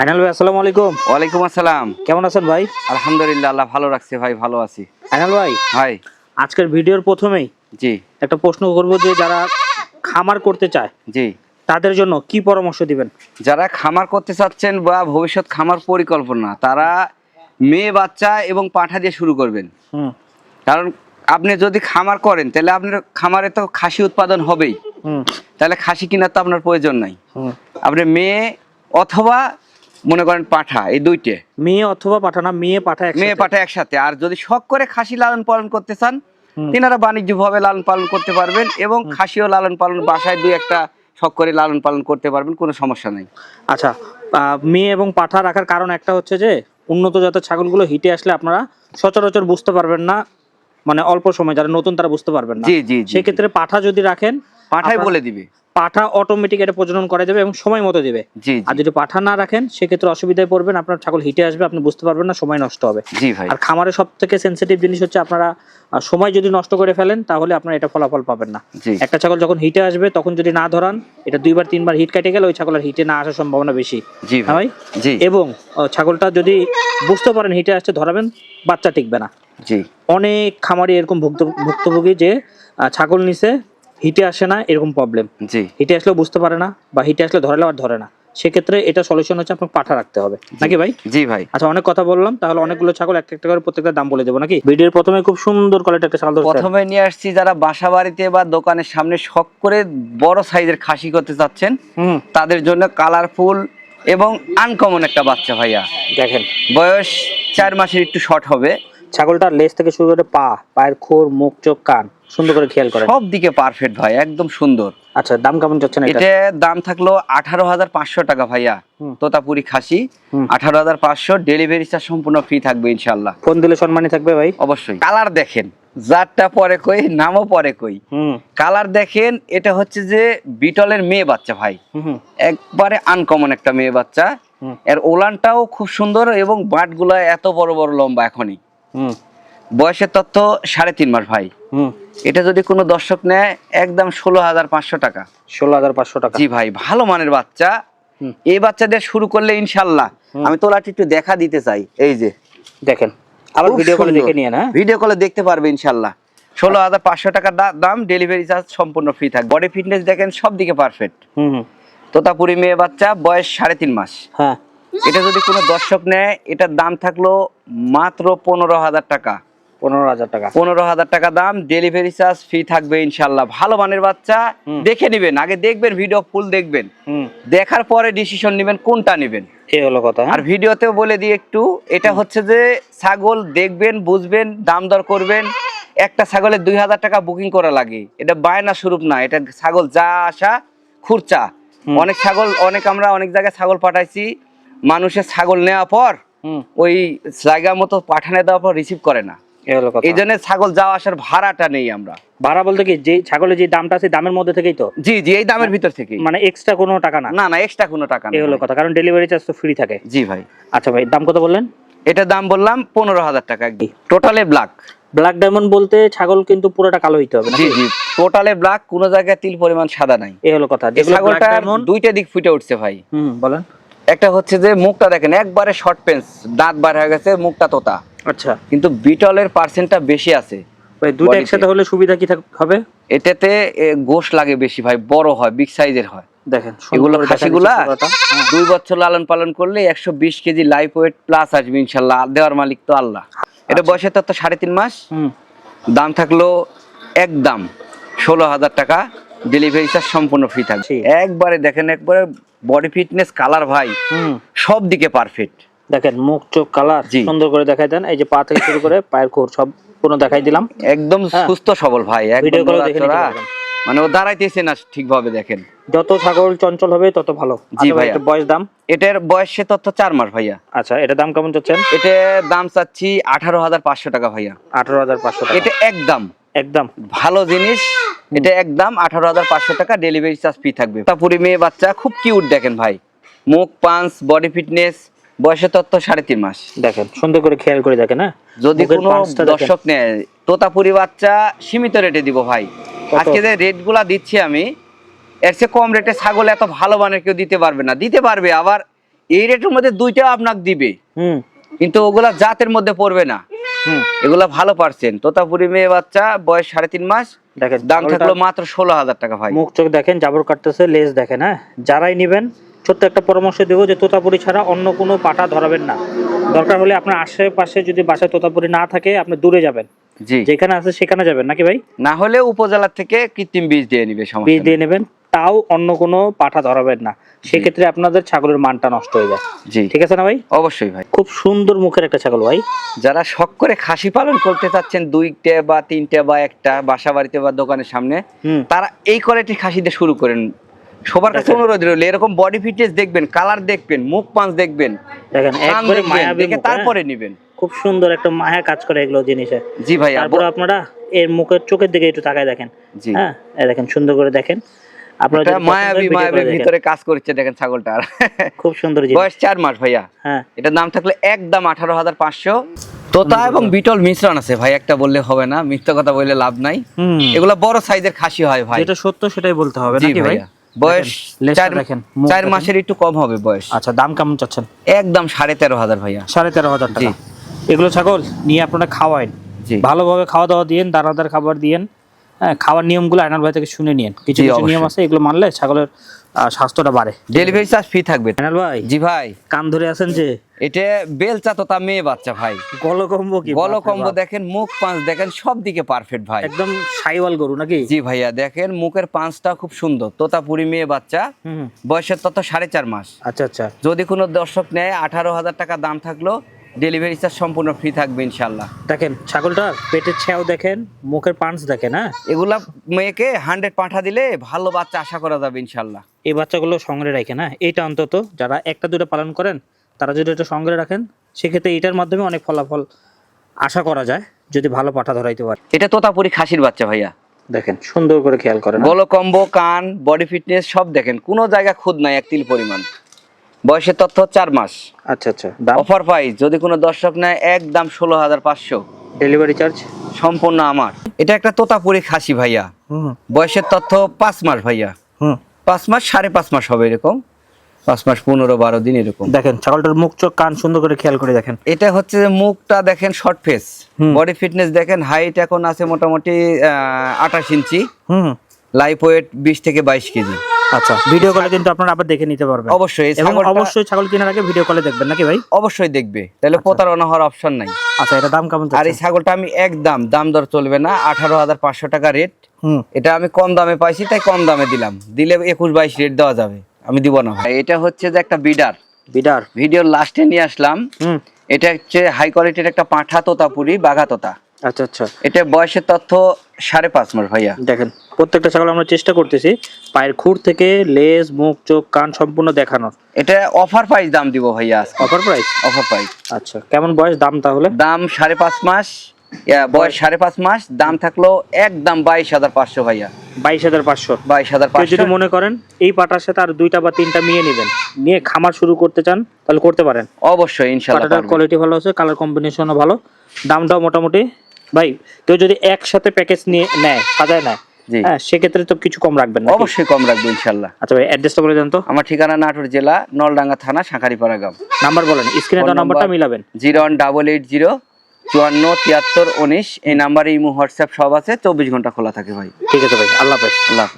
আইনাল ভাই আসসালামু আলাইকুম। ওয়ালাইকুম আসসালাম। কেমন আছেন ভাই? আলহামদুলিল্লাহ আল্লাহ ভালো রাখছে ভাই ভালো আছি। আইনাল ভাই ভাই। আজকের ভিডিওর প্রথমেই জি। একটা প্রশ্ন করব যে যারা খামার করতে চায় জি। তাদের জন্য কি পরামর্শ দিবেন? যারা খামার করতে চাচ্ছেন বা ভবিষ্যৎ খামার পরিকল্পনা তারা মেয়ে বাচ্চা এবং পাঠা দিয়ে শুরু করবেন। কারণ আপনি যদি খামার করেন তাহলে আপনার খামারে তো খাসি উৎপাদন হবেই। তাহলে খাসি কেনার তো আপনার প্রয়োজন নাই। আপনি মেয়ে অথবা মনে করেন পাঠা এই দুইটে। মেয়ে অথবা পাঠা না মেয়ে পাঠা মেয়ে পাঠা একসাথে। আর যদি শখ করে খাসি লালন পালন করতে চান। তিনারা বাণিজ্যিকভাবে লালন পালন করতে পারবেন এবং খাসিও লালন পালন বাসায় দুই একটা শখ করে লালন পালন করতে পারবেন কোনো সমস্যা নেই। আচ্ছা মেয়ে এবং পাঠা রাখার কারণ একটা হচ্ছে যে উন্নত জাতের ছাগলগুলো হিটে আসলে আপনারা সচরাচর বুঝতে পারবেন না মানে অল্প সময় যারা নতুন তারা বুঝতে পারবেন না। জি জি সেক্ষেত্রে পাঠা যদি রাখেন পাঠাই বলে দিবে। পাঠা অটোমেটিক এটা প্রজনন করা যাবে এবং সময় মতো দেবে। জি আর যদি পাঠা না রাখেন সেক্ষেত্রে অসুবিধায় পড়বেন আপনার ছাগল হিটে আসবে আপনি বুঝতে পারবেন না সময় নষ্ট হবে। জি ভাই। আর খামারে সব থেকে সেন্সিটিভ জিনিস হচ্ছে আপনারা সময় যদি নষ্ট করে ফেলেন তাহলে আপনারা এটা ফলাফল পাবেন না। একটা ছাগল যখন হিটে আসবে তখন যদি না ধরান এটা দুইবার তিনবার হিট কেটে গেলে ওই ছাগলের হিটে না আসার সম্ভাবনা বেশি। জি হ্যাঁ ভাই? জি। এবং ছাগলটা যদি বুঝতে পারেন হিটে আসছে ধরাবেন বাচ্চা টিকবে না। জি। অনেক খামারি এরকম ভুক্ত ভুক্তভোগী যে ছাগল নিছে হিটে আসে না এরকম প্রবলেম জি। হিটে আসলেও বুঝতে পারে না বা হিটে আসলে ধরালেও আর ধরে না। সেক্ষেত্রে এটা সলিউশন হচ্ছে আপনাকে পাঠা রাখতে হবে। নাকি ভাই? জি ভাই। আচ্ছা অনেক কথা বললাম তাহলে অনেকগুলো ছাগল একটা একটা করে প্রত্যেকটা দাম বলে দেবো নাকি? ভিডিওর প্রথমে খুব সুন্দর কোয়ালিটি একটা ছাগল প্রথমে নিয়ে আসছি যারা বাসা বাড়িতে বা দোকানের সামনে শখ করে বড় সাইজের খাসি করতে চাচ্ছেন হুম। তাদের জন্য কালারফুল এবং আনকমন একটা বাচ্চা ভাইয়া। দেখেন। বয়স চার মাসের একটু শর্ট হবে। ছাগলটার লেজ থেকে শুরু করে পা পায়ের খোর মুখ চোখ কান। সুন্দর করে খেয়াল করেন। সব দিকে পারফেক্ট ভাই একদম সুন্দর। আচ্ছা দাম কেমন যাচ্ছে না এটা দাম থাকল আঠারো হাজার পাঁচশো টাকা ভাইয়া। তোতাপুরি খাসি। আঠারো হাজার পাঁচশো ডেলিভারি চার্জ সম্পূর্ণ ফ্রি থাকবে ইনশাল্লাহ ফোন দিলে সম্মানই থাকবে ভাই? অবশ্যই। কালার দেখেন জাতটা পরে কই নামও পরে কই। কালার দেখেন এটা হচ্ছে যে বিটলের মেয়ে বাচ্চা ভাই। একবারে আনকমন একটা মেয়ে বাচ্চা। এর ওলানটাও খুব সুন্দর এবং বাটগুলো এত বড় বড় লম্বা এখনই। বয়সের তথ্য সাড়ে তিন মাস ভাই। এটা যদি কোনো দর্শক নেয় একদম ষোলো হাজার পাঁচশো টাকা। ষোলো হাজার পাঁচশো টাকা। জি ভাই ভালো মানের বাচ্চা। এই বাচ্চা দিয়ে শুরু করলে ইনশাল্লাহ। আমি তোলাটি একটু দেখা দিতে চাই এই যে। দেখেন আবার ভিডিও সুন্দর। দেখে নিয়ে না? ভিডিও কলে দেখতে পারবে ইনশাল্লাহ। ষোলো হাজার পাঁচশো টাকার দাম ডেলিভারি চার্জ সম্পূর্ণ ফ্রি থাকবে। বডি ফিটনেস দেখেন সব দিকে পারফেক্ট তোতাপুরি মেয়ে বাচ্চা বয়স সাড়ে তিন মাস। হ্যাঁ। এটা যদি কোনো দর্শক নেয় এটার দাম থাকল মাত্র পনেরো হাজার টাকা। পনেরো হাজার টাকা। পনেরো হাজার টাকা দাম ডেলিভারি চার্জ ফ্রি থাকবে ইনশাল্লাহ ভালো মানের বাচ্চা দেখে নেবেন আগে দেখবেন ভিডিও ফুল দেখবেন। দেখার পরে ডিসিশন নেবেন কোনটা নেবেন। এই হলো কথা হ্যাঁ? আর ভিডিওতেও বলে দিই একটু এটা হচ্ছে যে ছাগল দেখবেন বুঝবেন দাম দর করবেন। একটা ছাগলের দুই হাজার টাকা বুকিং করা লাগে। এটা বায়না স্বরূপ না এটা ছাগল যা আসা খুরচা। অনেক ছাগল অনেক আমরা অনেক জায়গায় ছাগল পাঠাইছি মানুষের ছাগল নেওয়ার পর ওই জায়গা মতো পাঠানো দেওয়ার পর রিসিভ করে না। এই জন্য ছাগল যাওয়া আসার ভাড়াটা নেই আমরা। ভাড়া বলতে কি যে ছাগলের যে দামটা আছে দামের মধ্যে থেকেই তো? জি জি এই দামের ভিতর থেকে মানে এক্সট্রা কোনো টাকা না? না না এক্সট্রা কোনো টাকা এই হলো কথা কারণ ডেলিভারি চার্জ তো ফ্রি থাকে। জি ভাই। আচ্ছা ভাই দাম কত বললেন? এটার দাম বললাম পনেরো হাজার টাকা। টোটালে ব্ল্যাক ব্ল্যাক ডায়মন্ড বলতে ছাগল কিন্তু পুরোটা কালো হইতে হবে জি জি টোটালে ব্ল্যাক কোনো জায়গায় তিল পরিমাণ সাদা নাই। এই হলো কথা ডায়মন্ড দুইটা দিক ফুটে উঠছে ভাই। হুম বলেন। একটা হচ্ছে যে মুখটা দেখেন একবারে শর্ট পেন্স দাঁত বার হয়ে গেছে মুখটা তোতা। আচ্ছা। কিন্তু বিটলের পার্সেন্টটা বেশি আছে। ভাই দুটো একসাথে হলে সুবিধা কি হবে? এটাতে গোশ লাগে বেশি ভাই বড় হয় বিগ সাইজের হয়। দেখেন এগুলো খাসিগুলা। হ্যাঁ। দুই বছর লালন পালন করলে একশো বিশ কেজি লাইফ ওয়েট প্লাস আসবে ইনশাল্লাহ দেওয়ার মালিক তো আল্লাহ। এটা আচ্ছা। বয়সের তত্ত্ব সাড়ে তিন মাস। দাম থাকল একদম ষোলো হাজার টাকা ডেলিভারি চার্জ সম্পূর্ণ ফ্রি ঠিক। একবারে দেখেন একবারে বডি ফিটনেস কালার ভাই সব দিকে পারফেক্ট দেখেন মুখ চোখ কালার সুন্দর করে দেখাই দেন। এই যে পা থেকে শুরু করে পায়ের কোর সব কোনো দেখাই দিলাম। একদম হ্যাঁ। সুস্থ সবল ভাই ভিডিও করে দেখে। মানে ও দাঁড়াইতেছে না ঠিকভাবে দেখেন। যত ছাগল চঞ্চল হবে তত ভালো। জি আচ্ছা ভাই বয়স দাম? এটার বয়সে তথ্য চার মাস ভাইয়া। আচ্ছা এটা দাম কেমন চাচ্ছেন এটার দাম চাচ্ছি আঠারো হাজার পাঁচশো টাকা ভাইয়া। আঠারো হাজার পাঁচশো টাকা। এটা একদম। একদম। ভালো জিনিস। এটা একদম আঠারো হাজার পাঁচশো টাকা ডেলিভারি চার্জ ফ্রি থাকবে। তারপরে মেয়ে বাচ্চা খুব কিউট দেখেন ভাই। মুখ পাঞ্চ বডি ফিটনেস বয়সের তত্ত্ব সাড়ে তিন মাস। দেখেন সুন্দর করে খেয়াল করে দেখেন হ্যাঁ? যদি কোনো দর্শক নেয় তোতাপুরি বাচ্চা সীমিত রেটে দিব ভাই। আজকে যে দিচ্ছি আমি এর চেয়ে কম রেটে ছাগল এত ভালো মানের কেউ দিতে পারবে না। দিতে পারবে আবার এই রেটের মধ্যে দুইটা আপনাকে দিবে। কিন্তু ওগুলা জাতের মধ্যে পড়বে না। হুম। এগুলা ভালো পারছেন। তোতাপুরি মেয়ে বাচ্চা বয়স সাড়ে তিন মাস। দেখেন দাম থাকল মাত্র ষোলো হাজার টাকা ভাই। মুখ চোখ দেখেন জাবর কাটতেছে লেজ দেখেন হ্যাঁ? যারাই নেবেন ছোট্ট একটা পরামর্শ দেবো যে তোতাপুরি ছাড়া অন্য কোনো পাটা ধরাবেন না। দরকার হলে আপনার আশেপাশে যদি বাসায় তোতাপুরি না থাকে আপনি দূরে যাবেন। জি। যেখানে আছে সেখানে যাবেন নাকি ভাই? না হলে উপজেলা থেকে কৃত্রিম বীজ দিয়ে নিবে বীজ দিয়ে নেবেন তাও অন্য কোনো পাঠা ধরাবেন না। সেক্ষেত্রে আপনাদের ছাগলের মানটা নষ্ট হয়ে যায়। জি। ঠিক আছে না ভাই? অবশ্যই ভাই। খুব সুন্দর মুখের একটা ছাগল ভাই। যারা শখ করে খাসি পালন করতে চাচ্ছেন দুইটা বা তিনটা বা একটা বাসা বাড়িতে বা দোকানের সামনে তারা এই কোয়ালিটির খাসি দিয়ে শুরু করেন। সবার কাছে অনুরোধ রইল এরকম বডি ফিটনেস দেখবেন কালার দেখবেন মুখ পাঁচ দেখবেন দেখেন হ্যাঁ? তারপরে নিবেন। খুব সুন্দর একটা মায়া কাজ করে এগুলো জিনিসে। জি ভাই তারপর আপনারা এর মুখের চোখের দিকে একটু তাকায় দেখেন হ্যাঁ? দেখেন সুন্দর করে দেখেন। আপনারা এটা যদি পছন্দ মায়াবী মায়াবী ভিতরে কাজ করছে দেখেন ছাগলটার খুব সুন্দর বয়স চার মাস ভাইয়া। হ্যাঁ। এটার দাম থাকলে একদম আঠারো হাজার পাঁচশো। তোতা এবং বিটল মিশ্রণ আছে ভাই একটা বললে হবে না মিথ্যা কথা বললে লাভ নাই। এগুলা বড় সাইজের খাসি হয় ভাই। যেটা সত্য সেটাই বলতে হবে নাকি ভাই? বয়স দেখেন, চার মাসের একটু কম হবে বয়স। আচ্ছা দাম কেমন চাচ্ছেন? একদম সাড়ে তেরো হাজার ভাইয়া। সাড়ে তেরো হাজার টাকা। এগুলো ছাগল নিয়ে আপনারা খাওয়াইন। জি। ভালোভাবে খাওয়া দাওয়া দিয়েন দানাদার খাবার দিয়েন। হ্যাঁ খাওয়ার নিয়মগুলো আয়নার ভাই থেকে শুনে নিয়েন। কিছু কিছু নিয়ম আছে এগুলো মানলে ছাগলের স্বাস্থ্যটা বাড়ে। ডেলিভারি চার্জ ফ্রি থাকবে। আয়নাল ভাই জি ভাই। কান ধরে আছেন যে? এটা বেলচা তোতা মেয়ে বাচ্চা ভাই। গলকম্ব কি গল বাপরে কম্বো বাপ। দেখেন মুখ পাঁচ দেখেন সব দিকে পারফেক্ট ভাই। একদম সাইওয়াল গরু নাকি? জি ভাইয়া দেখেন মুখের পাঁচটা খুব সুন্দর তোতাপুরি মেয়ে বাচ্চা বয়সের তত সাড়ে চার মাস। আচ্ছা আচ্ছা। যদি কোনো দর্শক নেয় আঠারো হাজার টাকা দাম থাকল ডেলিভারি চার্জ সম্পূর্ণ ফ্রি থাকবে ইনশাল্লাহ দেখেন ছাগলটার পেটের ছেও দেখেন মুখের পাঞ্চ দেখেন হ্যাঁ? এগুলা মেয়েকে হান্ড্রেড পাঠা দিলে ভালো বাচ্চা আশা করা যাবে ইনশাল্লাহ এই বাচ্চাগুলো সংগ্রহে রাখেন হ্যাঁ? এইটা অন্তত যারা একটা দুটো পালন করেন তারা যদি এটা সংগ্রহে রাখেন সেক্ষেত্রে এটার মাধ্যমে অনেক ফলাফল আশা করা যায় যদি ভালো পাঠা ধরাইতে পারে। এটা তোতাপুরি খাসির বাচ্চা ভাইয়া। দেখেন সুন্দর করে খেয়াল করেন হ্যাঁ? গল কম্বো কান বডি ফিটনেস সব দেখেন কোনো জায়গা খুদ নাই এক তিল পরিমাণ। বয়সের তথ্য চার মাস। আচ্ছা আচ্ছা। অফার প্রাইস যদি কোনো দর্শক নেয় একদম ষোলো হাজার পাঁচশো। Delivery charge? সম্পূর্ণ আমার। এটা একটা তোতাপুরি খাসি ভাইয়া। বয়সের তথ্য পাঁচ মাস ভাইয়া। পাঁচ মাস সাড়ে পাঁচ মাস হবে এরকম। পাঁচ মাস পনেরো বারো দিন এরকম। দেখেন ছাগলটার মুখ চোখ কান সুন্দর করে খেয়াল করে দেখেন। এটা হচ্ছে যে মুখটা দেখেন শর্ট ফেস বডি ফিটনেস দেখেন হাইট এখন আছে মোটামুটি আঠাশ ইঞ্চি। লাইফ ওয়েট বিশ থেকে বাইশ কেজি। আচ্ছা ভিডিও কলে কিন্তু আপনারা আবার দেখে নিতে পারবেন। অবশ্যই এবং অবশ্যই ছাগল কেনার আগে ভিডিও কলে দেখবেন নাকি ভাই? অবশ্যই দেখবে তাহলে প্রতারণা হওয়ার অপশন নাই। আচ্ছা এটা দাম কেমন আর এই ছাগলটা আমি একদম দাম দর চলবে না আঠারো হাজার পাঁচশো টাকা রেট হুম। এটা আমি কম দামে পাইছি তাই কম দামে দিলাম। দিলে একুশ বাইশ রেট দেওয়া যাবে আমি দিব না। ভাই এটা হচ্ছে যে একটা বিডার। বিডার। ভিডিওর লাস্টে নিয়ে আসলাম। হুম। এটা হচ্ছে হাই কোয়ালিটির একটা পাঁঠা তোতাপুরি বাঘা তোতা। আচ্ছা আচ্ছা। এটা বয়সের তথ্য সাড়ে পাঁচ মাস ভাইয়া। দেখেন। প্রত্যেকটা ছাগল আমরা চেষ্টা করতেছি পায়ের খুর থেকে লেজ মুখ চোখ কান সম্পূর্ণ দেখানোর। এটা অফার প্রাইস দাম দিব ভাইয়া অফার প্রাইস অফার প্রাইস আচ্ছা কেমন বয়স দাম তাহলে? দাম সাড়ে পাঁচ মাস বয়স সাড়ে পাঁচ মাস দাম থাকল একদম বাইশ হাজার পাঁচশো ভাইয়া। বাইশ হাজার পাঁচশো। বাইশ হাজার পাঁচশো। যদি মনে করেন এই পাটার সাথে আর দুইটা বা তিনটা নিয়ে নেবেন। নিয়ে খামার শুরু করতে চান তাহলে করতে পারেন। অবশ্যই ইনশাল্লাহ পাটাটার কোয়ালিটি ভালো আছে কালার কম্বিনেশনও ভালো। দামটাও মোটামুটি। ভাই কেউ যদি একসাথে প্যাকেজ নিয়ে নেয় সাজায় নেয় হ্যাঁ সেক্ষেত্রে তো কিছু কম রাখবেন? অবশ্যই কম রাখব ইনশাল্লাহ। আচ্ছা ভাই অ্যাড্রেসটা বলে দেন তো। আমার ঠিকানা নাটোর জেলা নলডাঙ্গা থানা শাঁখারিপাড়া গ্রাম। নাম্বার বলেন স্ক্রিনে তো নাম্বারটা মিলাবেন। Zero one double eight zero চুয়ান্ন তিয়াত্তর উনিশ। এই নাম্বারে ইমো হোয়াটসঅ্যাপ সব আছে চব্বিশ ঘণ্টা খোলা থাকে ভাই। ঠিক আছে ভাই আল্লাহ হাফেজ। আল্লাহ।